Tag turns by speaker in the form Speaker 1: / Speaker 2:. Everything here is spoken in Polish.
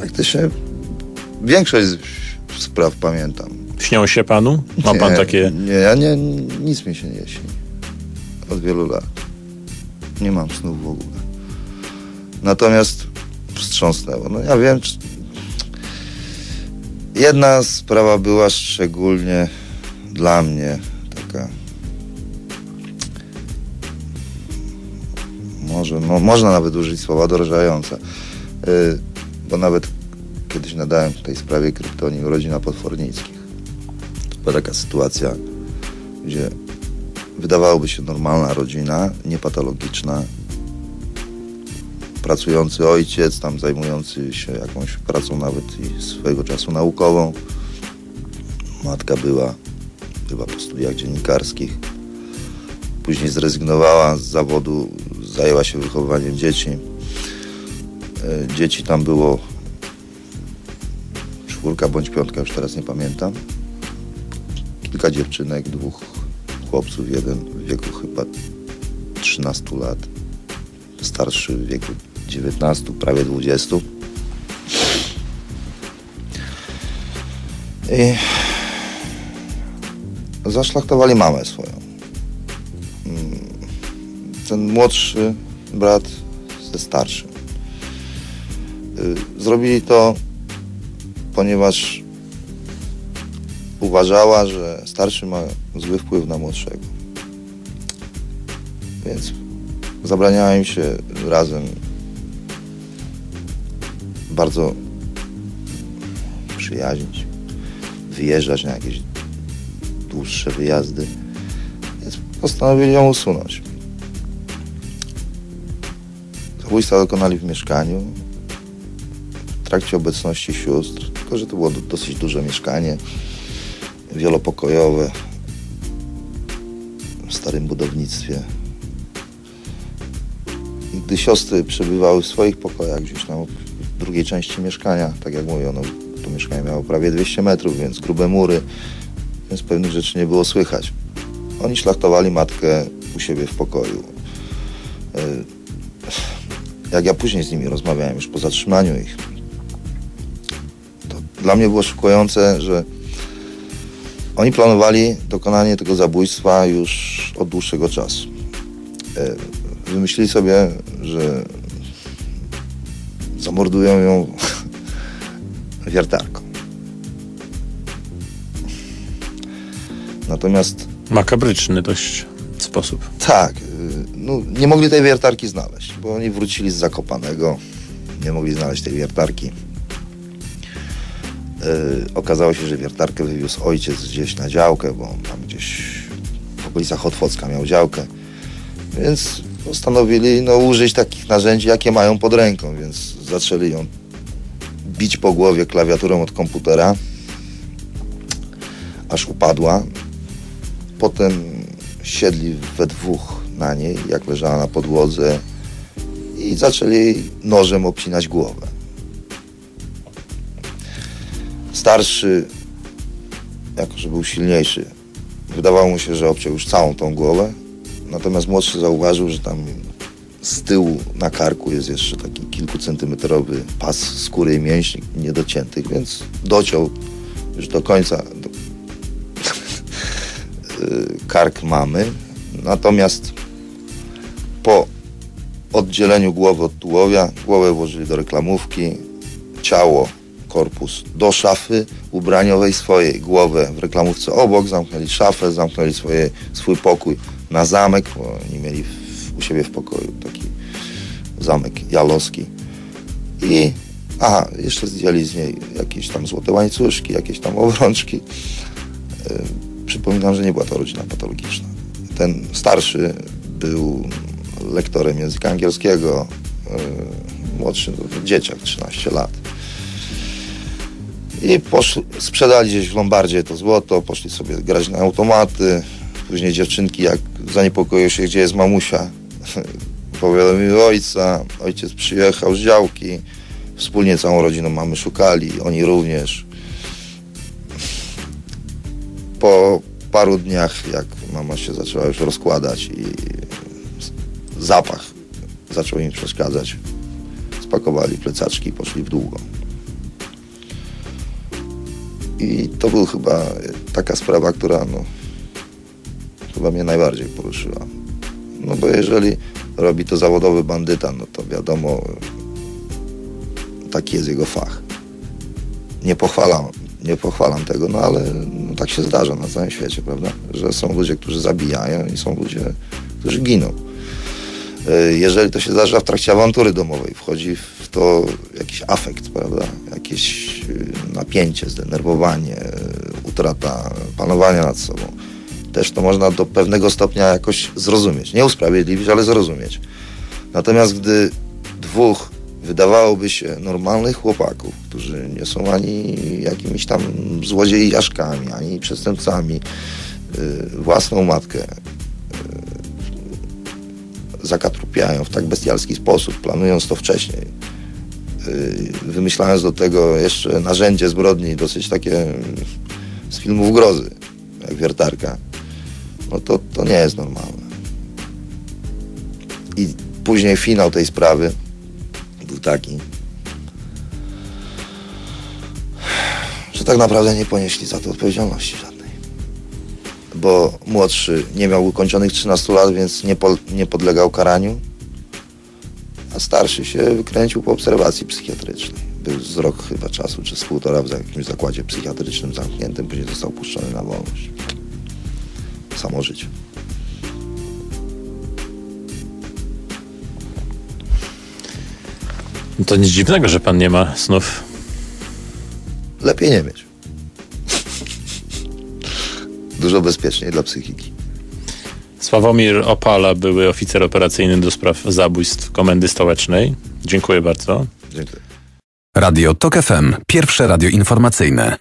Speaker 1: praktycznie większość spraw pamiętam.
Speaker 2: Śnią się panu? Ma pan
Speaker 1: nie,
Speaker 2: takie...
Speaker 1: Nie, ja nie, nic mi się nie śni. Od wielu lat. Nie mam snów w ogóle. Natomiast wstrząsnęło. No ja wiem, czy... jedna sprawa była szczególnie dla mnie taka może, no, można nawet użyć słowa dorżająca. Yy, bo nawet kiedyś nadałem w tej sprawie kryptonim rodzina potwornickich. To była taka sytuacja, gdzie wydawałoby się normalna rodzina, niepatologiczna, pracujący ojciec, tam zajmujący się jakąś pracą nawet i swojego czasu naukową. Matka była chyba po studiach dziennikarskich. Później zrezygnowała z zawodu, zajęła się wychowywaniem dzieci. E, dzieci tam było czwórka bądź piątka, już teraz nie pamiętam. Kilka dziewczynek, dwóch chłopców, jeden w wieku chyba 13 lat, starszy w wieku 19, prawie 20. I zaszlachtowali mamę swoją. Mm, ten młodszy brat ze starszym. Y, zrobili to, ponieważ uważała, że starszy ma zły wpływ na młodszego. Więc zabraniała im się razem bardzo przyjaźnić, wyjeżdżać na jakieś dłuższe wyjazdy. Więc postanowili ją usunąć. Zabójstwa dokonali w mieszkaniu trakcie obecności sióstr, tylko że to było dosyć duże mieszkanie, wielopokojowe, w starym budownictwie. I gdy siostry przebywały w swoich pokojach gdzieś tam w drugiej części mieszkania, tak jak mówię, no, to mieszkanie miało prawie 200 metrów, więc grube mury, więc pewnych rzeczy nie było słychać. Oni szlachtowali matkę u siebie w pokoju. E, jak ja później z nimi rozmawiałem, już po zatrzymaniu ich, dla mnie było szokujące, że oni planowali dokonanie tego zabójstwa już od dłuższego czasu. E, wymyślili sobie, że zamordują ją wiertarką. Natomiast
Speaker 2: Makabryczny dość sposób.
Speaker 1: tak, y, no, nie mogli tej wiertarki znaleźć, bo oni wrócili z Zakopanego, nie mogli znaleźć tej wiertarki. Yy, okazało się, że wiertarkę wywiózł ojciec gdzieś na działkę, bo on tam gdzieś w okolicach Otwocka miał działkę, więc postanowili no, użyć takich narzędzi, jakie mają pod ręką, więc zaczęli ją bić po głowie klawiaturą od komputera, aż upadła. Potem siedli we dwóch na niej, jak leżała na podłodze i zaczęli nożem obcinać głowę. Starszy, jako że był silniejszy, wydawało mu się, że obciął już całą tą głowę, natomiast młodszy zauważył, że tam z tyłu na karku jest jeszcze taki kilkucentymetrowy pas skóry i mięśni niedociętych, więc dociął już do końca. Do, kark mamy. Natomiast po oddzieleniu głowy od tułowia, głowę włożyli do reklamówki, ciało, korpus do szafy ubraniowej swojej, głowę w reklamówce obok, zamknęli szafę, zamknęli swoje, swój pokój na zamek, bo oni mieli w, u siebie w pokoju taki zamek jalowski i aha, jeszcze zdjęli z niej jakieś tam złote łańcuszki, jakieś tam obrączki. Yy, przypominam, że nie była to rodzina patologiczna. Ten starszy był lektorem języka angielskiego, yy, młodszy to dzieciak, 13 lat. I poszli, sprzedali gdzieś w Lombardzie to złoto, poszli sobie grać na automaty. Później dziewczynki, jak zaniepokoiły się, gdzie jest mamusia, powiadomiły ojca. Ojciec przyjechał z działki. Wspólnie całą rodziną mamy szukali, oni również. Po paru dniach, jak mama się zaczęła już rozkładać i zapach zaczął im przeszkadzać, spakowali plecaczki i poszli w długo. I to był chyba taka sprawa, która no, chyba mnie najbardziej poruszyła. No bo jeżeli robi to zawodowy bandyta, no to wiadomo, taki jest jego fach. Nie pochwalam, nie pochwalam tego, no ale no, tak się zdarza na całym świecie, prawda? Że są ludzie, którzy zabijają i są ludzie, którzy giną. E, Jeżeli to się zdarza w trakcie awantury domowej, wchodzi w to jakiś afekt, prawda? Jakieś y, napięcie, zdenerwowanie, y, utrata panowania nad sobą. Też to można do pewnego stopnia jakoś zrozumieć. Nie usprawiedliwić, ale zrozumieć. Natomiast gdy dwóch wydawałoby się normalnych chłopaków, którzy nie są ani jakimiś tam złodziejaszkami, ani przestępcami, y, własną matkę zakatrupiają w tak bestialski sposób, planując to wcześniej, yy, wymyślając do tego jeszcze narzędzie zbrodni dosyć takie mm, z filmów grozy, jak wiertarka, no to, to nie jest normalne. I później finał tej sprawy był taki, że tak naprawdę nie ponieśli za to odpowiedzialności żadnej bo młodszy nie miał ukończonych 13 lat, więc nie, po, nie podlegał karaniu, starszy się wykręcił po obserwacji psychiatrycznej. Był z rok chyba czasu, czy z półtora w jakimś zakładzie psychiatrycznym zamkniętym, później został puszczony na wolność. Samo życie.
Speaker 2: No To nic dziwnego, że pan nie ma snów.
Speaker 1: Lepiej nie mieć. Dużo bezpieczniej dla psychiki.
Speaker 2: Sławomir Opala, były oficer operacyjny do spraw zabójstw Komendy Stołecznej. Dziękuję bardzo.
Speaker 1: Dziękuję.
Speaker 3: Radio TOK FM. Pierwsze radio informacyjne.